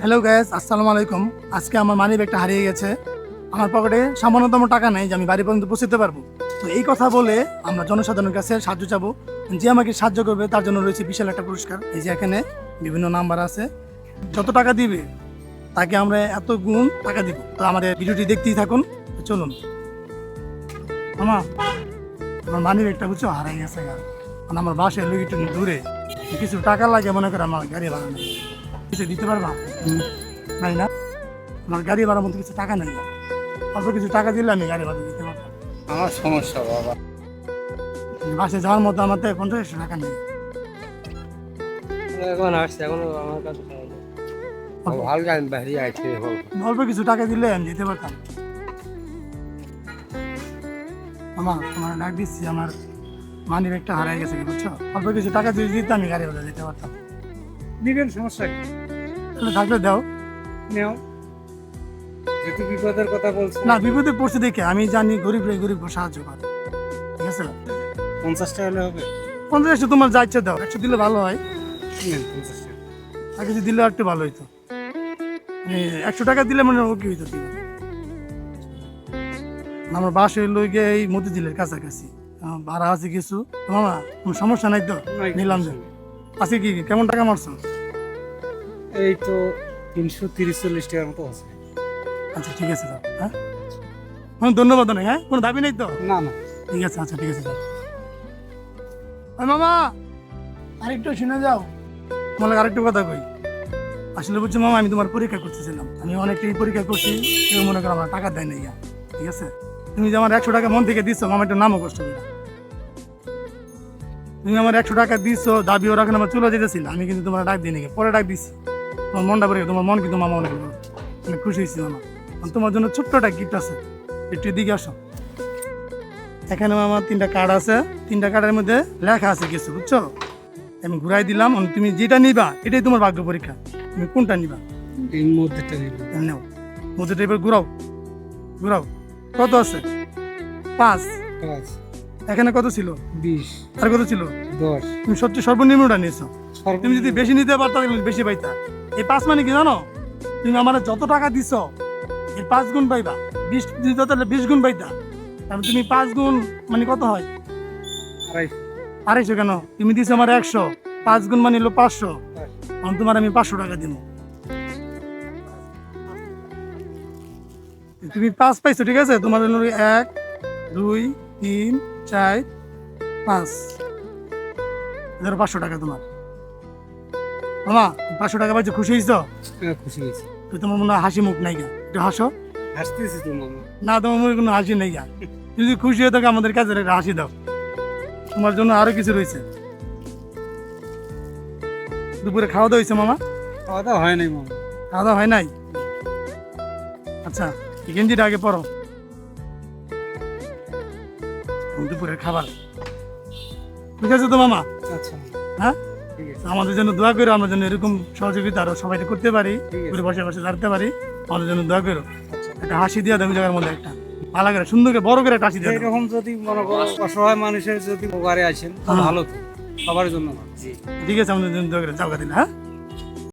Hello gas আসসালামু আলাইকুম আজকে আমার মানি ব্যাগটা হারিয়ে গেছে। আমার পকেটে সামান্যতম টাকা নেই যে আমি বাড়ি পর্যন্ত পৌঁছতে পারব। তো এই কথা বলে আমরা জনসাধারণের কাছে সাহায্য চাবো। যে আমাকে সাহায্য করবে, তার জন্য রয়েছে বিশাল একটা পুরস্কার। এই যে এখানে বিভিন্ন নাম্বার আছে। যত টাকা দিবে, তাকে আমরা এত গুণ টাকা দিব। তো আমাদের ভিডিওটি দেখতেই থাকুন। চলুন। আমার আমার মানি ব্যাগটা বুঝছ? হারাই গেছে মানে আমার বাসে লোক দূরে। কিছু টাকা লাগে মনে করে আমার গাড়ি ভাড়া নেই। কিছু দিতে পারবা? নাই না? আমার গাড়ি ভাড়ার মধ্যে কিছু টাকা নেই অল্প কিছু টাকা দিলে আমি গাড়ি ভাড়া দিতে পারতাম আমার সমস্যা বাবা। বাসে যাওয়ার মতো আমার তো পঞ্চাশ টাকা নেই। এখন আসছে এখন আমার কাছে। ভালো গান বাইরে অল্প কিছু টাকা দিলে আমি দিতে পারতাম। আমার তোমার ডাক দিচ্ছি আমার মানি ব্যাগটা হারাই গেছে বুঝছ? অল্প কিছু টাকা দিয়ে দিতে আমি গাড়ি ভাড়া দিতে পারতাম। নিবেন সমস্যা কি? তাহলে থাকলে দাও। নেও। যেহেতু বিপদের কথা বলছে। না বিপদে পড়ছে দেখে। আমি জানি গরিব রে গরিব সাহায্য করে। ঠিক আছে? পঞ্চাশ টাকা হলে হবে? পঞ্চাশ একশো তোমার যা ইচ্ছে দাও। একশো দিলে ভালো হয়। পঞ্চাশ টাকা। আর কিছু দিলে একটু ভালো হইতো। মানে একশো টাকা দিলে মানে ওকে হইতো আমার বাস হইল গিয়ে এই মতিঝিলের কাছাকাছি। ভাড়া আছে কিছু। মামা কোনো সমস্যা নাই তো? নিলাম। যে আজকে কি কেমন টাকা মারছো? এই তো তিনশো তিরিশ চল্লিশ টাকার মতো আছে। আচ্ছা ঠিক আছে দাও হ্যাঁ? ধন্যবাদ অনেক হ্যাঁ? কোনো দাবি নেই তো? না না। ঠিক আছে আচ্ছা ঠিক আছে মামা আরেকটু শুনে যাও। তোমার আরেকটু কথা কই। আসলে বুঝছ মামা আমি তোমার পরীক্ষা করতেছিলাম। আমি অনেকটাই পরীক্ষা করছি কেউ মনে করো আমার টাকা দেয় গা। ঠিক আছে? তুমি যে আমার একশো টাকা মন থেকে দিচ্ছ মামা একটু নামও কষ্ট করে তুমি আমার একশো টাকা দিচ্ছ দাবি ওরা আমার চলে যেতেছিল। আমি কিন্তু তোমার ডাক দিই নাকি পরে ডাক দিছি। তোমার মনটা পরে তোমার মন কিন্তু মামা অনেক। অনেক খুশি হয়েছি মামা। তোমার জন্য ছোট্ট একটা গিফট আছে। একটু এদিকে আসো। এখানে আমার তিনটা কার্ড আছে। তিনটা কার্ডের মধ্যে লেখা আছে কিছু বুঝছ? আমি ঘুরাই দিলাম তুমি যেটা নিবা এটাই তোমার ভাগ্য পরীক্ষা। তুমি কোনটা নিবা? মধ্যেটা নেও। এবার ঘুরাও। ঘুরাও। কত আছে? পাঁচ। পাঁচ। এখানে কত ছিল? বিশ। আর কত ছিল? দশ। তুমি সবচেয়ে সর্বনিম্নটা নিয়েছো। তুমি যদি বেশি নিতে পারতা তাহলে বেশি পাইতা। এই পাঁচ মানে কি জানো? তুমি আমার যত টাকা দিছ এই পাঁচ গুণ পাইবা। বিশ দিত তাহলে বিশ গুণ পাইতা। তাহলে তুমি পাঁচ গুণ মানে কত হয়? আড়াইশো। কেন? তুমি দিছো আমার একশো। পাঁচ গুণ মানে হলো পাঁচশো। এখন তোমার আমি পাঁচশো টাকা দিব। তুমি পাঁচ পাইছো ঠিক আছে? তোমার হলো এক দুই তিন চার পাঁচ। পাঁচশো টাকা তোমার। মামা পাঁচশো টাকা পাইছো খুশি হয়েছ হ্যাঁ, খুশি হয়েছি তো তোমার মনে হাসি মুখ নাই গা। একটু হাসো। হাসতেছি তো মামা। না তোমার মুখে কোনো হাসি নেই গা। যদি খুশি হয়ে থাকে আমাদের কাছে একটা হাসি দাও। তোমার জন্য আরও কিছু রয়েছে। দুপুরে খাওয়া দাওয়া হয়েছে মামা? খাওয়া দাওয়া হয় নাই মামা। খাওয়া দাওয়া হয় নাই? আচ্ছা গেঞ্জিটা আগে পরো। দুপুরের খাবার। ঠিক আছে তো মামা? আচ্ছা। হ্যাঁ? আমাদের জন্য দোয়া করো আমরা যেন এরকম সহযোগিতা আরও সবাইকে করতে পারি বসে বসে দাঁড়াতে পারি। আমাদের জন্য দোয়া করো। আচ্ছা। একটা হাসি দিয়ে দেবো জায়গার মধ্যে একটা। ভালো করে সুন্দর করে বড় করে একটা হাসি দিয়ে এরকম যদি মনে করো অসহায় মানুষের যদি উপকারে আছেন হ্যাঁ। ভালো তো। সবার জন্য। ঠিক আছে আমাদের জন্য দোয়া করে। যাও দিন হ্যাঁ?